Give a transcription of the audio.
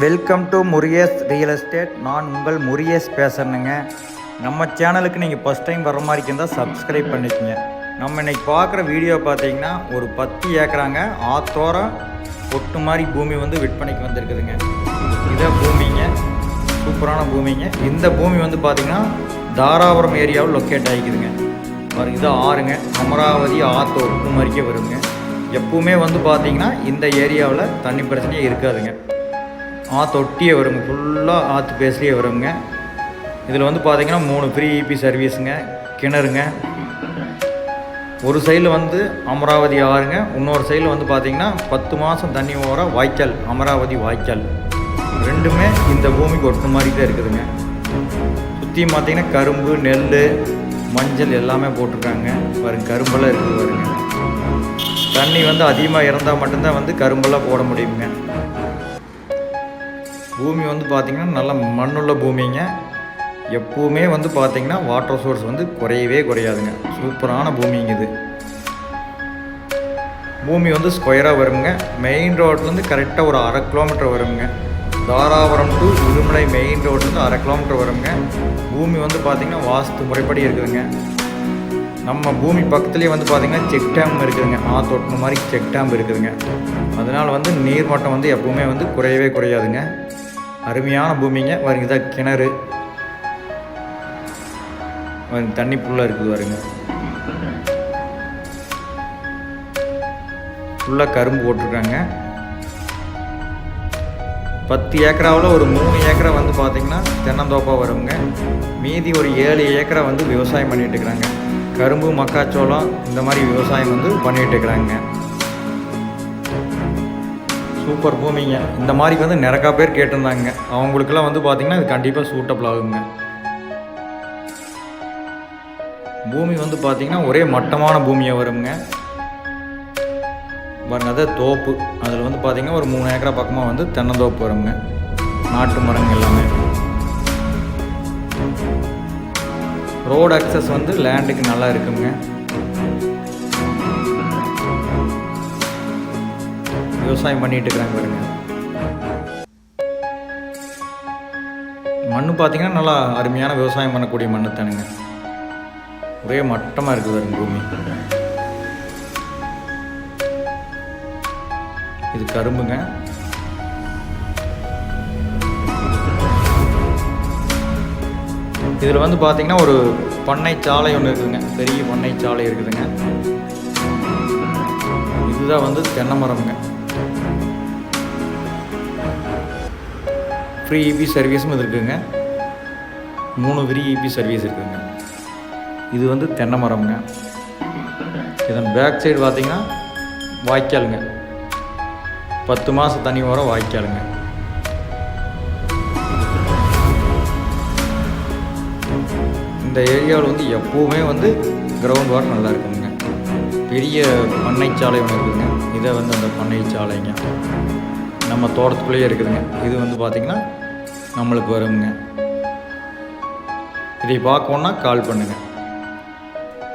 Welcome to Murias real estate நான் உங்கள் முரியஸ் பேசுகிறேனுங்க நம்ம சேனலுக்கு நீங்கள் ஃபஸ்ட் டைம் வர மாதிரி இருந்தால் சப்ஸ்கிரைப் பண்ணிக்கோங்க. நம்ம இன்னைக்கு பார்க்குற வீடியோ பார்த்தீங்கன்னா ஒரு பத்து ஏக்கராங்க ஆத்தோரம் ஒட்டு மாதிரி பூமி வந்து விற்பனைக்கு வந்திருக்குதுங்க. இதான் பூமிங்க சூப்பரான பூமிங்க. இந்த பூமி வந்து பார்த்திங்கன்னா தாராபுரம் ஏரியாவில் லொக்கேட் ஆகிக்குதுங்க. பாருங்க இது ஆறுங்க. அமராவதி ஆற்று ஒட்டு மாதிரிக்கே வருங்க. எப்பவுமே வந்து பார்த்தீங்கன்னா இந்த ஏரியாவில் தண்ணி பிரச்சனையே இருக்காதுங்க. ஆற்று ஒட்டியே வருங்க. ஃபுல்லாக ஆற்று பேஸ்லேயே வருங்க. இதில் வந்து பார்த்தீங்கன்னா மூணு ஃப்ரீ இபி சர்வீஸுங்க கிணறுங்க. ஒரு சைடில் வந்து அமராவதி ஆறுங்க. இன்னொரு சைடில் வந்து பார்த்தீங்கன்னா பத்து மாதம் தண்ணி ஓர வாய்க்கால் அமராவதி வாய்க்கால். ரெண்டுமே இந்த பூமிக்கு ஒட்டு மாதிரி தான் இருக்குதுங்க. சுற்றியும் பார்த்தீங்கன்னா கரும்பு நெல் மஞ்சள் எல்லாமே போட்டிருக்காங்க. பாருங்க கரும்பெல்லாம் இருக்குது பாருங்க. தண்ணி வந்து அதிகமாக இறந்தால் மட்டும்தான் வந்து கரும்பெல்லாம் போட முடியுங்க. பூமி வந்து பார்த்திங்கன்னா நல்ல மண்ணுள்ள பூமிங்க. எப்பவுமே வந்து பார்த்திங்கன்னா வாட்டர் சோர்ஸ் வந்து குறையவே குறையாதுங்க. சூப்பரான பூமிங்க இது. பூமி வந்து ஸ்கொயராக வருங்க. மெயின் ரோட்லேருந்து கரெக்டாக ஒரு அரை கிலோமீட்டர் வருங்க. தாராபுரம் டு உடுமலை மெயின் ரோட்லேருந்து அரை கிலோமீட்டர் வருங்க. பூமி வந்து பார்த்திங்கன்னா வாஸ்து முறைப்படி இருக்குதுங்க. நம்ம பூமி பக்கத்துலேயே வந்து பார்த்திங்கன்னா செக் டேம் இருக்குதுங்க. ஆத்தொட்டின மாதிரி செக் டேம் இருக்குதுங்க. அதனால் வந்து நீர்மட்டம் வந்து எப்பவுமே வந்து குறையவே குறையாதுங்க. அருமையான பூமிங்க. வருங்க இதான் கிணறு. தண்ணி ஃபுல்லாக இருக்குது பாருங்க. ஃபுல்லாக கரும்பு போட்டிருக்காங்க. பத்து ஏக்கராவில் ஒரு மூணு ஏக்கரா வந்து பார்த்திங்கன்னா தென்னந்தோப்பாக வருங்க. மீதி ஒரு ஏழு ஏக்கரா வந்து விவசாயம் பண்ணிகிட்டு இருக்கிறாங்க. கரும்பு மக்காச்சோளம் இந்த மாதிரி விவசாயம் வந்து பண்ணிகிட்டு இருக்கிறாங்க. சூப்பர் பூமிங்க. இந்த மாதிரி வந்து நிறையா பேர் கேட்டிருந்தாங்க. அவங்களுக்கெல்லாம் வந்து பார்த்திங்கன்னா இது கண்டிப்பாக சூட்டபிள் ஆகுங்க. பூமி வந்து பார்த்திங்கன்னா ஒரே மட்டமான பூமியாக வருங்க. பாருங்க அதே தோப்பு. அதில் வந்து பார்த்திங்கன்னா ஒரு மூணு ஏக்கரா பக்கமாக வந்து தென்னந்தோப்பு வருங்க. நாட்டு மரங்கள் எல்லாமே. ரோடு அக்சஸ் வந்து லேண்டுக்கு நல்லா இருக்குங்க. விவசாயம் பண்ணிட்டு இருக்கிறாங்க பாருங்க. மண்ணு பார்த்தீங்கன்னா நல்லா அருமையான விவசாயம் பண்ணக்கூடிய மண்ணு தானுங்க. ஒரே மட்டமாக இருக்குது பாருங்க பூமி. இது கரும்புங்க. இதில் வந்து பார்த்தீங்கன்னா ஒரு பண்ணை சாலை ஒன்று இருக்குதுங்க. பெரிய பண்ணை சாலை இருக்குதுங்க. இதுதான் வந்து தென்னை மரம்ங்க. ஃப்ரீ இபி சர்வீஸும் இது இருக்குதுங்க மூணு ஃப்ரீ இபி சர்வீஸ் இருக்குதுங்க இது வந்து தென்னை மரம்ங்க. இதன் பேக் சைடு பார்த்தீங்கன்னா வாய்க்காலுங்க. பத்து மாதம் தண்ணி வர வாய்க்காலுங்க. இந்த ஏரியாவில் வந்து எப்போவுமே வந்து கிரவுண்ட் வாட்டர் நல்லா இருக்குங்க. பெரிய பண்ணைச்சாலை ஒன்று இருக்குதுங்க. இதை வந்து அந்த பண்ணைச்சாலைங்க நம்ம தோட்டத்துக்குள்ளேயே இருக்குதுங்க. இது வந்து பார்த்திங்கன்னா நம்மளுக்கு வருங்க. இதை பார்க்கணுன்னா கால் பண்ணுங்கள்